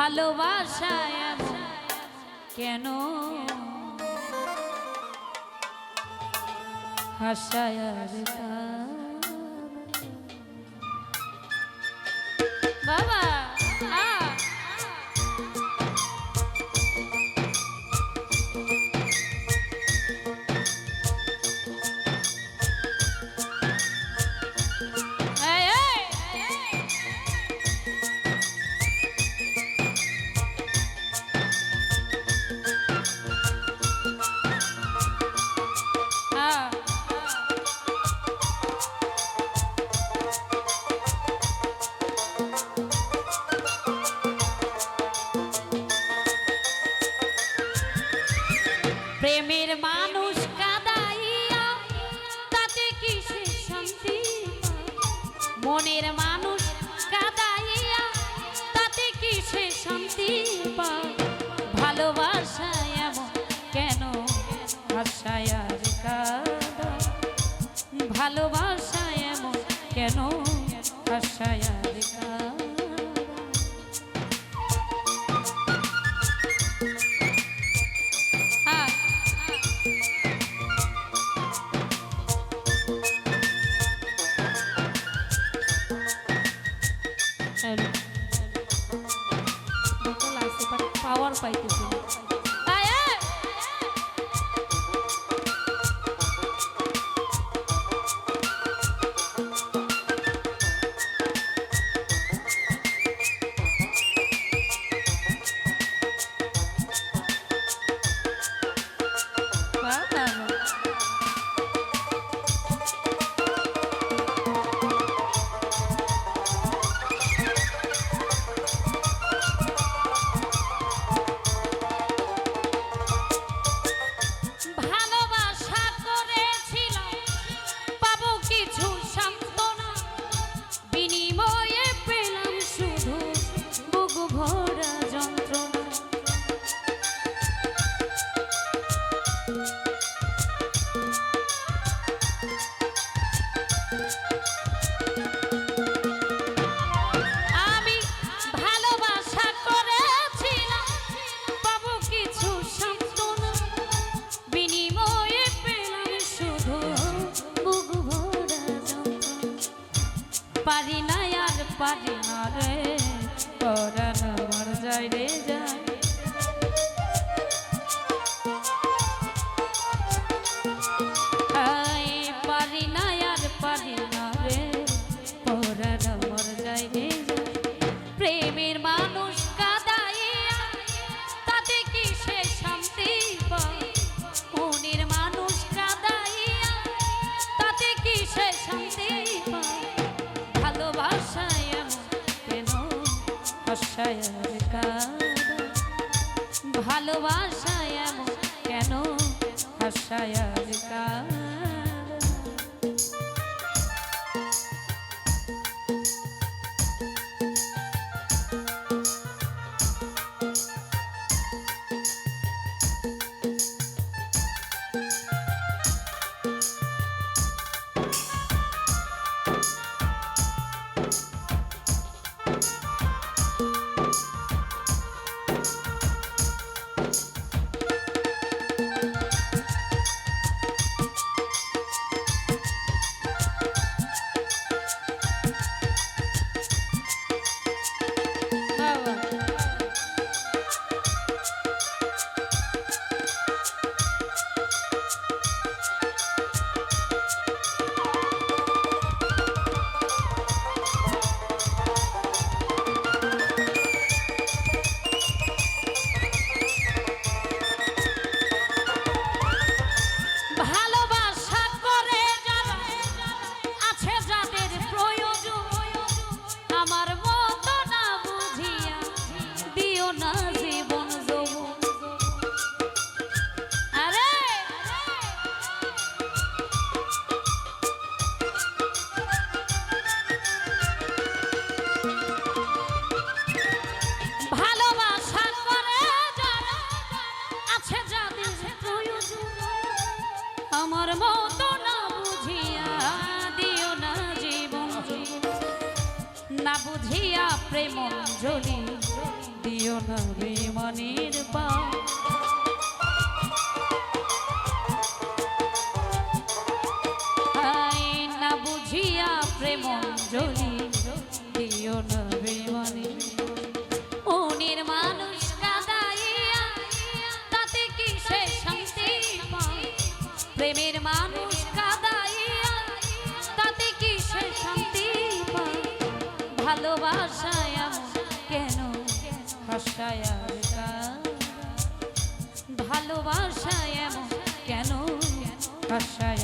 ভালোবাসায় কেন হাসায় বাবা ভাষায় আর কাদা ভালোবাসা এমন কেন? ভাষায় আর কাদা। বোতল আছে বাট পাওয়ার পাইতেছি পারি না রে পরাণ আমার যায় রে যায়। আই পারি না আর পারি না রে পরাণ আমার যায় রে কাঁদে? ভালোবাসায় এমন কেন হাসায় আর না বুঝিয়া দিও প্রেম জলি দিও না বিমানের পা ভালোবাসায় এমন কেন? আশায়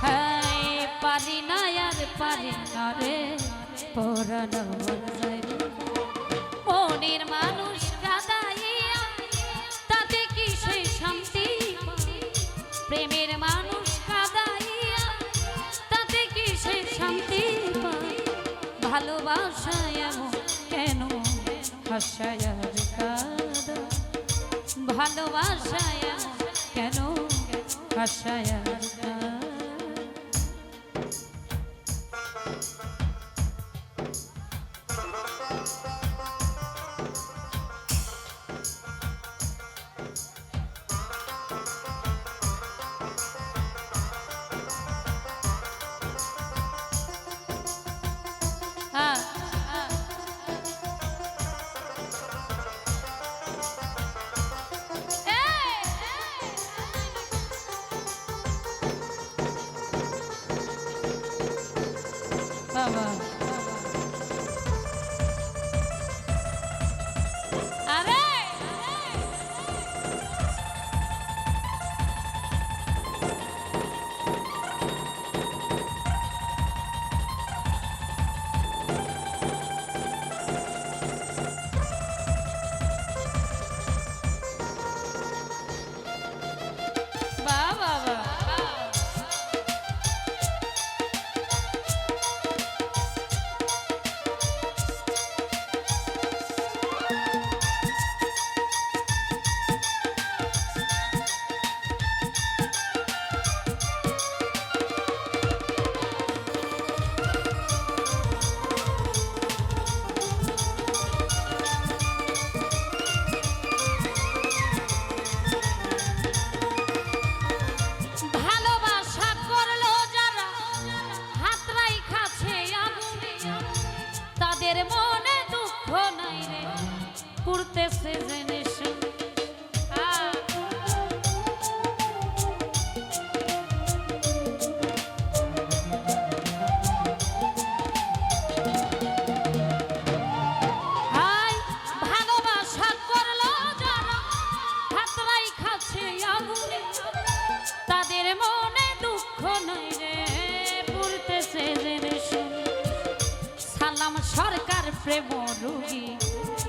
হ্যাঁ, পারি মনের মানুষ তাতে কি সে শান্তি প্রেমের মানুষ কাদাইয়া তাতে কি সে শান্তি ভালোবাসায় কেন হাসায় ভালোবাসায় কেন আশায়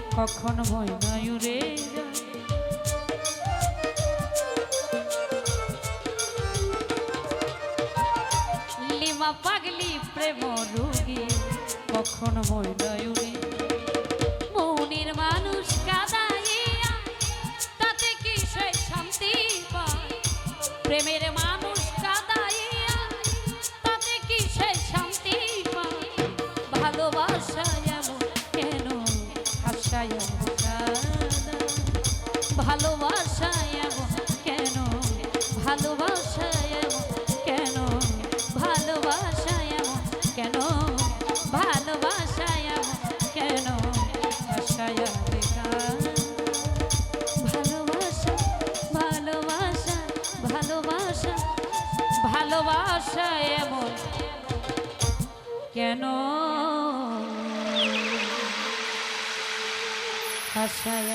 কখন হয় মায়ুরে লিমা পাগলি প্রেম রুগী কখন হয় মায়ুরে মৌনির মানুষ কেন আশায়